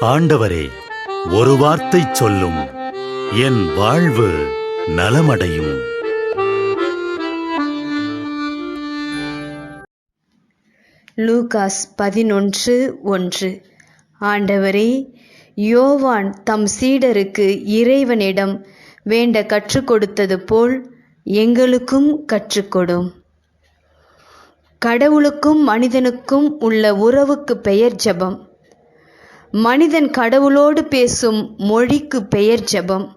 ஆண்டவரே ஒரு வார்த்தை சொல்லும். என் வாழ்வு நலமடையும். லூகாஸ் பதினொன்று ஒன்று. ஆண்டவரே யோவான் தம் சீடருக்கு இறைவனிடம் வேண்ட கற்றுக் கொடுத்தது போல் எங்களுக்கும் கற்றுக்கொடும். கடவுளுக்கும் மனிதனுக்கும் உள்ள உறவுக்கு பெயர் ஜெபம். மனிதன் கடவுளோடு பேசும் மொழிக்கு பெயர் ஜெபம்.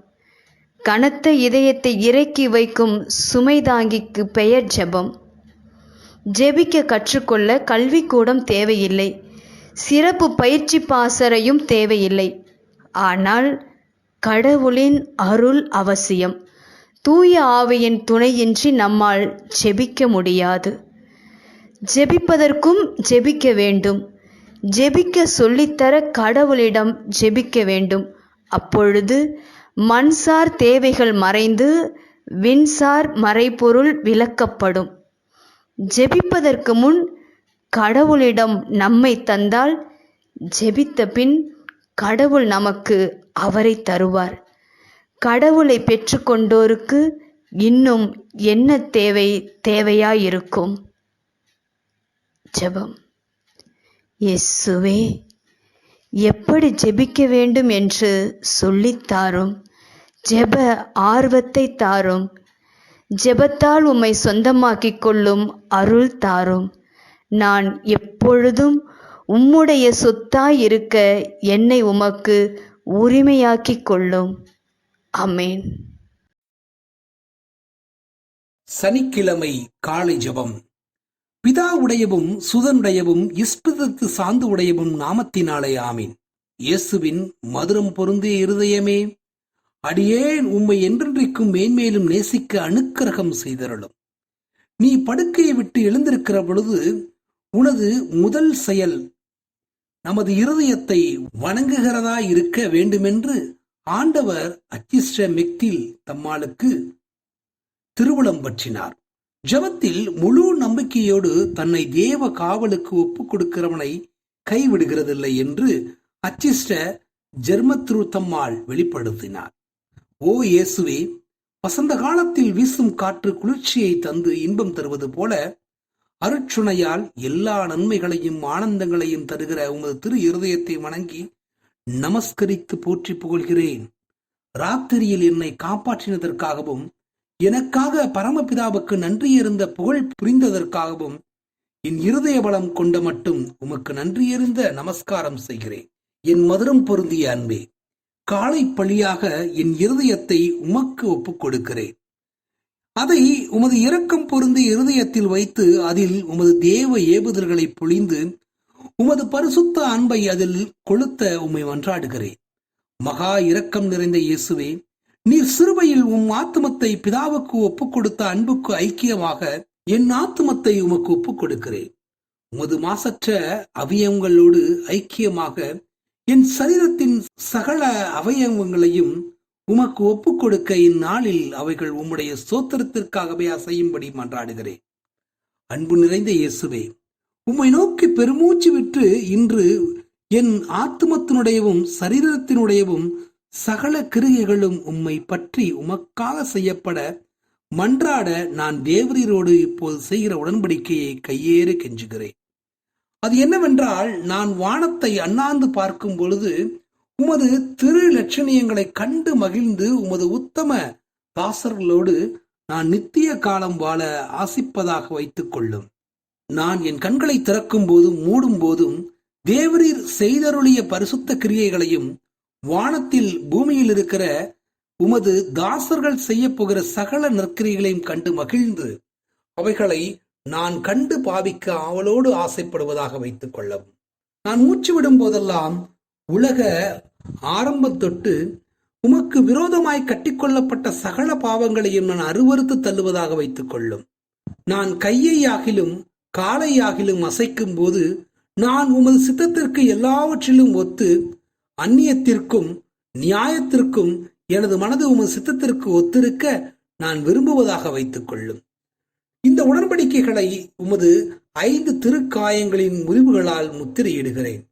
கனத்த இதயத்தை இறக்கி வைக்கும் சுமை தாங்கிக்கு பெயர் ஜெபம். ஜெபிக்க கற்றுக்கொள்ள கல்விக்கூடம் தேவையில்லை. சிறப்பு பயிற்சி பாசறையும் தேவையில்லை. ஆனால் கடவுளின் அருள் அவசியம். தூய ஆவியின் துணையின்றி நம்மால் ஜெபிக்க முடியாது. ஜெபிப்பதற்கும் ஜெபிக்க வேண்டும். ஜெபிக்க சொல்லித்தர கடவுளிடம் ஜெபிக்க வேண்டும். அப்பொழுது மண்சார் தேவைகள் மறைந்து விண்சார் மறைபொருள் விளக்கப்படும். ஜெபிப்பதற்கு முன் கடவுளிடம் நம்மை தந்தால் ஜெபித்த பின் கடவுள் நமக்கு அவரை தருவார். கடவுளை பெற்றுக்கொண்டோருக்கு இன்னும் என்ன தேவை தேவையாயிருக்கும்? ஜெபம். இயேசுவே எப்படி ஜெபிக்க வேண்டும் என்று சொல்லித் தாரும். ஜெப ஆர்வத்தை தாரும். ஜெபத்தால் உம்மை சொந்தமாக்கிக் கொள்ளும் அருள் தாரும். நான் எப்பொழுதும் உம்முடைய சொத்தாய் இருக்க என்னை உமக்கு உரிமையாக்கிக் கொள்ளும். அமேன் சனிக்கிழமை காலை ஜெபம். பிதாவுடையவும் சுதனுடையவும் இஸ்பிதத்து சாந்து உடையவும் நாமத்தினாலே ஆமீன். இயேசுவின் மதுரம் பொருந்திய இருதயமே அடியேன் உம்மை என்றென்றைக்கும் மேன்மேலும் நேசிக்க அனுக்கிரகம் செய்தருளும். நீ படுக்கையை விட்டு எழுந்திருக்கிற பொழுது உனது முதல் செயல் நமது இருதயத்தை வணங்குகிறதா இருக்க வேண்டுமென்று ஆண்டவர் அச்சிஷ்ட மெக்தில் தம்மாளுக்கு திருவுளம் பற்றினார். ஜெபத்தில் முழு நம்பிக்கையோடு தன்னை தேவ காவலுக்கு ஒப்புக் கொடுக்கிறவனை கைவிடுகிறதில்லை என்று அச்சிஷ்ட ஜெர்மத்ரு தம்மாள் வெளிப்படுத்தினார். ஓ இயேசுவே வசந்த காலத்தில் வீசும் காற்று குளிர்ச்சியை தந்து இன்பம் தருவது போல அருட்சுணையால் எல்லா நன்மைகளையும் ஆனந்தங்களையும் தருகிற உமது திரு இருதயத்தை வணங்கி நமஸ்கரித்து போற்றி புகழ்கிறேன். ராத்திரியில் என்னை காப்பாற்றினதற்காகவும் எனக்காக பரமபிதாவுக்கு நன்றி இருந்த புகழ் புரிந்ததற்காகவும் என் இருதய பலம் கொண்ட மட்டும் உமக்கு நன்றி நன்றியறிந்த நமஸ்காரம் செய்கிறேன். என் மதுரம் பொருந்திய அன்பே காலை பழியாக என் இருதயத்தை உமக்கு ஒப்புக் கொடுக்கிறேன் அதை உமது இரக்கம் பொருந்திய இருதயத்தில் வைத்து அதில் உமது தேவ ஏவுதல்களை பொழிந்து உமது பரிசுத்த அன்பை அதில் கொளுத்த உம்மை மன்றாடுகிறேன். மகா இரக்கம் நிறைந்த இயேசுவே நீர் சிறுவையில் உம் ஆத்துமத்தை பிதாவுக்கு ஒப்புக் கொடுத்த அன்புக்கு ஐக்கியமாக என் ஆத்துமத்தை உமக்கு ஒப்புக் கொடுக்கிறேன். உமது மாசற்ற அவயவங்களோடு ஐக்கியமாக என் சரீரத்தின் சகல அவயவங்களையும் உமக்கு ஒப்புக் கொடுக்க இந்நாளில் அவைகள் உம்முடைய சோத்திரத்திற்காகவே அசையும்படி மன்றாடுகிறேன். அன்பு நிறைந்த இயேசுவே உம்மை நோக்கி பெருமூச்சு விட்டு இன்று என் ஆத்துமத்தினுடையவும் சரீரத்தினுடையவும் சகல கிருகைகளும் உம்மை பற்றி உமக்காக செய்யப்பட மன்றாட நான் தேவரீரோடு இப்போது செய்கிற உடன்படிக்கையை கையேறு கெஞ்சுகிறேன். அது என்னவென்றால் நான் வானத்தை அண்ணாந்து பார்க்கும் பொழுது உமது திரு லட்சணியங்களை கண்டு மகிழ்ந்து உமது உத்தம தாசர்களோடு நான் நித்திய காலம் வாழ ஆசிப்பதாக வைத்துக் கொள்ளும் நான் என் கண்களை திறக்கும் போதும் மூடும் போதும் தேவரீர் செய்தருளிய பரிசுத்த கிரியைகளையும் வானத்தில் பூமியில் இருக்கிற உமது தாசர்கள் செய்ய போகிற சகல நற்கிரிகளையும் கண்டு மகிழ்ந்து அவைகளை நான் கண்டு பாவிக்க அவளோடு ஆசைப்படுவதாக வைத்துக் கொள்ளவும். நான் மூச்சு விடும் போதெல்லாம் உலக ஆரம்பம் தொட்டு உமக்கு விரோதமாய் கட்டிக்கொள்ளப்பட்ட சகல பாவங்களையும் நான் அருவறுத்து தள்ளுவதாக வைத்துக் கொள்ளும். நான் கையை ஆகிலும் காலை ஆகிலும் அசைக்கும் போது நான் உமது சித்தத்திற்கு எல்லாவற்றிலும் ஒத்து அந்நியத்திற்கும் நியாயத்திற்கும் எனது மனது உமது சித்தத்திற்கு ஒத்திருக்க நான் விரும்புவதாக வைத்துக் கொள்ளும். இந்த உடன்படிக்கைகளை உமது ஐந்து திருக்காயங்களின் முறிவுகளால் முத்திரையிடுகிறேன்.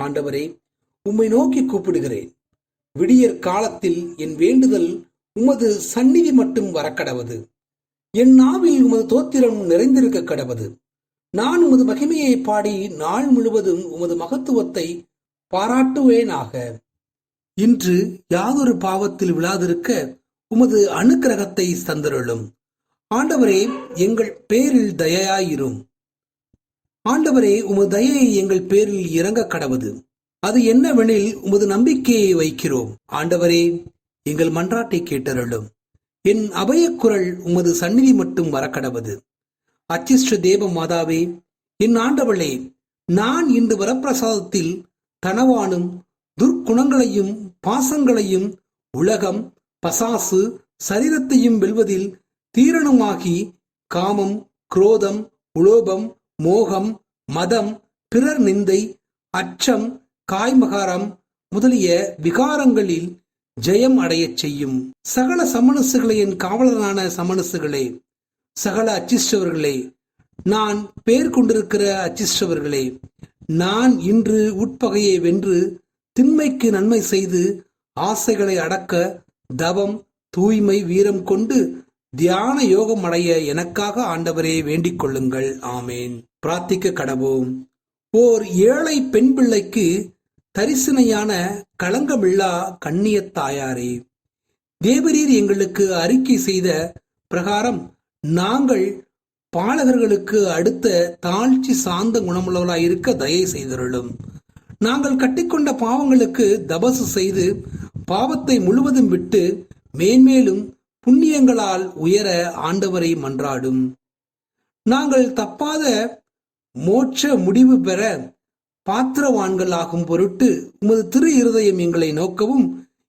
ஆண்டவரே உம்மை நோக்கி கூப்பிடுகிறேன். விடியற் காலத்தில் என் வேண்டுதல் உமது சந்நிதி மட்டும் வரக்கடவது. என் நாவில் உமது தோத்திரம் நிறைந்திருக்க கடவது. நான் உமது மகிமையை பாடி நாள் முழுவதும் உமது மகத்துவத்தை பாராட்டுவேனாக. இன்று யாதொரு பாவத்தில் விழாதிருக்க உமது அனுக்கிரகத்தை தந்தருளும். ஆண்டவரே எங்கள் பேரில் தயையாயிரும். ஆண்டவரே உமது தயையை எங்கள் பேரில் இறங்க கடவுது. அது என்னவெனில் உமது நம்பிக்கையை வைக்கிறோம். ஆண்டவரே எங்கள் மன்றாட்டை கேட்டருளும். என் அபயக்குரல் உமது சந்நிதி மட்டும் வரக்கடவது. அச்சிஷ்ட தேவ மாதாவே என் ஆண்டவளே நான் இன்று வரப்பிரசாதத்தில் தனவானும் துர்க்குணங்களையும் பாசங்களையும் உலகம் பசாசு சரீரத்தையும் வெல்வதில் தீரணமாகி காமம் குரோதம் உலோபம் மோகம் மதம் பிறர் நிந்தை அச்சம் காய்மகாரம் முதலிய விகாரங்களில் ஜெயம் அடையச் செய்யும். சகல சமணசுகளை என் காவலரான சமணசுகளே சகல அச்சிஷ்டவர்களே நான் பேர் கொண்டிருக்கிற அச்சிஷ்டவர்களே நான் இன்று உட்பகையை வென்று திண்மைக்கு நன்மை செய்து ஆசைகளை அடக்க தவம் தூய்மை வீரம் கொண்டு தியான யோகம் அடைய எனக்காக ஆண்டவரே வேண்டிக் கொள்ளுங்கள். ஆமேன். பிரார்த்திக்க கடவோம் ஓர் ஏழை பெண் பிள்ளைக்கு தரிசனையான களங்கமில்லா கண்ணிய தாயாரே தேவரீர் எங்களுக்கு அறிக்கை செய்த பிரகாரம் நாங்கள் பாலகர்களுக்கு அடுத்த தாழ்ச்சி சார்ந்த குணமுள்ளவர்களாய் இருக்க தயை செய்தருளும். நாங்கள் கட்டிக்கொண்ட பாவங்களுக்கு தபசு செய்து பாவத்தை முழுவதும் விட்டு மேன்மேலும் புண்ணியங்களால் உயர ஆண்டவரை மன்றாடும். நாங்கள் தப்பாத மோட்ச முடிவு பெற பாத்திரவான்களாகும் பொருட்டு உமது திரு இருதயம் எங்களை நோக்கவும்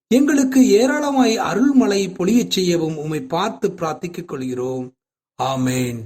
எங்களுக்கு ஏராளமாய் அருள்மலை பொழியச் செய்யவும் உம்மை பார்த்து பிரார்த்திக்கக் கொள்கிறோம். ஆமேன்.